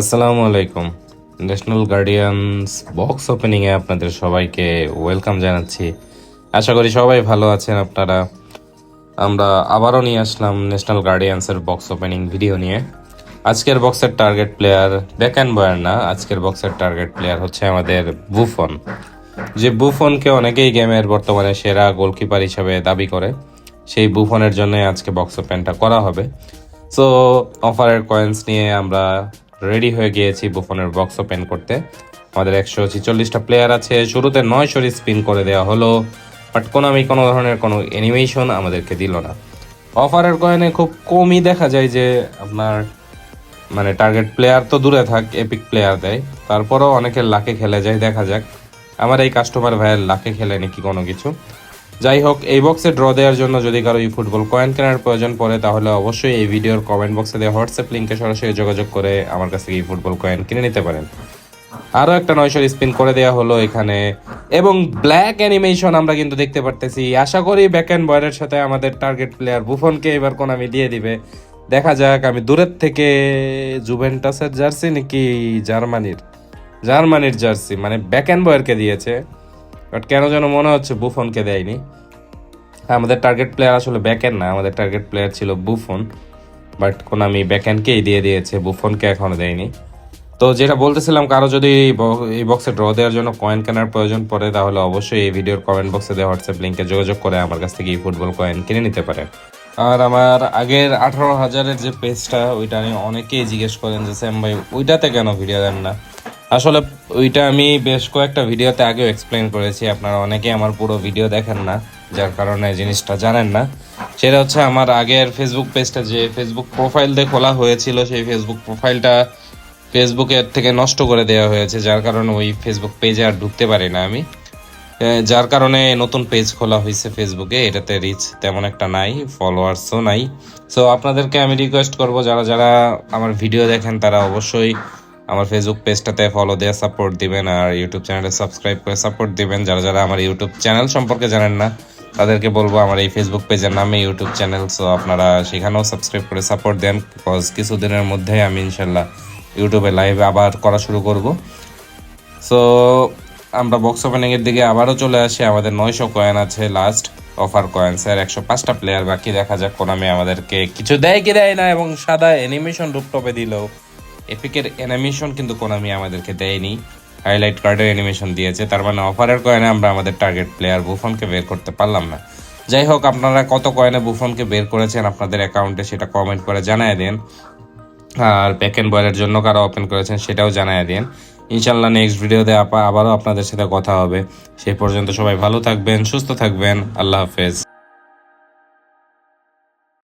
আসসালামু আলাইকুম। National guardians box ওপেনিংয়ে আপনাদের সবাইকে ওয়েলকাম জানাচ্ছি। আশা করি সবাই ভালো আছেন আপনারা। আমরা আবারও নিয়ে আসলাম ন্যাশনাল গার্ডিয়ান্সের বক্স ওপেনিং ভিডিও নিয়ে। আজকের বক্সের টার্গেট প্লেয়ার ব্যাক অ্যান্ড বয়ার না, আজকের বক্সের টার্গেট প্লেয়ার হচ্ছে আমাদের বুফন যে বুফনকে অনেকেই গেমের বর্তমানে সেরা গোলকিপার হিসেবে দাবি করে, সেই বুফনের জন্য আজকে বক্স ওপেনটা করা হবে। সো অফারের কয়েন্স নিয়ে আমরা রেডি হয়ে গিয়েছি বুফনের বক্স ওপেন করতে। আমাদের একশো ছিচল্লিশটা প্লেয়ার আছে। শুরুতে নয় শরি স্পিন করে দেওয়া হলো বাট কোনো আমি কোনো ধরনের কোনো অ্যানিমেশন আমাদেরকে দিল না। অফারের কয়েনে খুব কমই দেখা যায় যে আপনার মানে টার্গেট প্লেয়ার তো দূরে থাক এপিক প্লেয়ার দেয়। তারপরও অনেকের লাকে খেলে যায়, দেখা যাক। আমার এই কাস্টমার ভাইয়ের লাকে খেলে নাকি কোনো কিছু। যাই হোক এই বক্সে ড্র দেওয়ার জন্য যদি কারও এই ফুটবল কয়েন কেনার প্রয়োজন পড়ে, তাহলে অবশ্যই এই ভিডিওর কমেন্ট বক্সে দেওয়া হোয়াটসঅ্যাপ লিঙ্কে সরাসরি যোগাযোগ করে আমার কাছ থেকে এই ফুটবল কয়েন কিনে নিতে পারেন। আরও একটা নয়শোর স্পিন করে দেওয়া হলো এখানে। এবং ব্ল্যাক অ্যানিমেশন আমরা কিন্তু দেখতে পারতেছি। আশা করি ব্যাক অ্যান্ড বয়ের সাথে আমাদের টার্গেট প্লেয়ার বুফনকে এবার কোন আমি দিয়ে দিবে। দেখা যাক, আমি দূরের থেকে জুভেন্টাসের জার্সি নাকি জার্মানির? জার্মানির জার্সি মানে ব্যাক অ্যান্ড বয়ারকে দিয়েছে। বাট কেন যেন মনে হচ্ছে বুফনকে দেয়নি। আমাদের টার্গেট প্লেয়ার আসলে ব্যাকএন্ড না, আমাদের টার্গেট প্লেয়ার ছিল বুফন, বাট কোনামি ব্যাকএন্ডকেই দিয়ে দিয়েছে, বুফনকে এখনও দেয়নি। তো যেটা বলতেছিলাম, কারও যদি এই বক্সে ড্র দেওয়ার জন্য কয়েন কেনার প্রয়োজন পড়ে, তাহলে অবশ্যই এই ভিডিওর কমেন্ট বক্সে দেওয়া হোয়াটসঅ্যাপ লিঙ্কে যোগাযোগ করে আমার কাছ থেকে এই ফুটবল কয়েন কিনে নিতে পারেন। আর আমার আগের আঠারো হাজারের যে পেজটা ওইটা আমি অনেকেই জিজ্ঞেস করেন যে স্যাম ভাই, ওইটাতে কেন ভিডিও দেন না? আসলে ওইটা আমি বেশ কয়েকটা ভিডিওতে আগেও এক্সপ্লেন করেছি। আপনারা অনেকেই আমার পুরো ভিডিও দেখেন না, যার কারণে জিনিসটা জানেন না। সেটা হচ্ছে আমার আগের ফেসবুক পেজটা যে ফেসবুক প্রোফাইল দিয়ে খোলা হয়েছিল, সেই ফেসবুক প্রোফাইলটা ফেসবুকের থেকে নষ্ট করে দেওয়া হয়েছে, যার কারণে ওই ফেসবুক পেজে আর ঢুকতে পারি না আমি। যার কারণে নতুন পেজ খোলা হয়েছে ফেসবুকে এটাতে রিচ তেমন একটা নাই ফলোয়ার্সও নাই। সো আপনাদেরকে আমি রিকোয়েস্ট করব, যারা যারা আমার ভিডিও দেখেন, তারা অবশ্যই আমার ফেসবুক পেজটাতে ফলো দিয়ে সাপোর্ট দিবেন আর ইউটিউব চ্যানেলে সাবস্ক্রাইব করে সাপোর্ট দিবেন। যারা যারা আমার ইউটিউব চ্যানেল সম্পর্কে জানেন না, তাদেরকে বলব আমার এই ফেসবুক পেজের নামে ইউটিউব চ্যানেল সো আপনারা সেখানেও সাবস্ক্রাইব করে সাপোর্ট দেন বিকজ কিছুদিনের মধ্যে আমি ইনশাল্লাহ ইউটিউবে লাইভ আবার করা শুরু করব। সো আমরা বক্স ওপেনিং এর দিকে আবারও চলে আসি। আমাদের নয়শো কয়েন আছে লাস্ট অফার কয়েন স্যার একশো পাঁচটা প্লেয়ার বাকি। দেখা যাক কোনামি আমাদেরকে কিছু দেয় কি দেয় না, এবং সাদা অ্যানিমেশন রুপটপে দিল এপিকের অ্যানিমেশন কিন্তু কোনামি আমাদেরকে দেয়নি। হাইলাইট কার্ডের অ্যানিমেশন দিয়েছে, তার মানে অফারের কয়েনে আমরা আমাদের টার্গেট প্লেয়ার বুফনকে বের করতে পারলাম না। যাই হোক, আপনারা কত কয়েনে বুফনকে বের করেছেন আপনাদের অ্যাকাউন্টে সেটা কমেন্ট করে জানায় দেন। আর ব্যাক এন্ড বয়ের জন্য কারা ওপেন করেছেন সেটাও জানায় দিন। ইনশাল্লাহ নেক্সট ভিডিওতে আবারও আপনাদের সাথে কথা হবে। সেই পর্যন্ত সবাই ভালো থাকবেন, সুস্থ থাকবেন। আল্লাহ হাফেজ।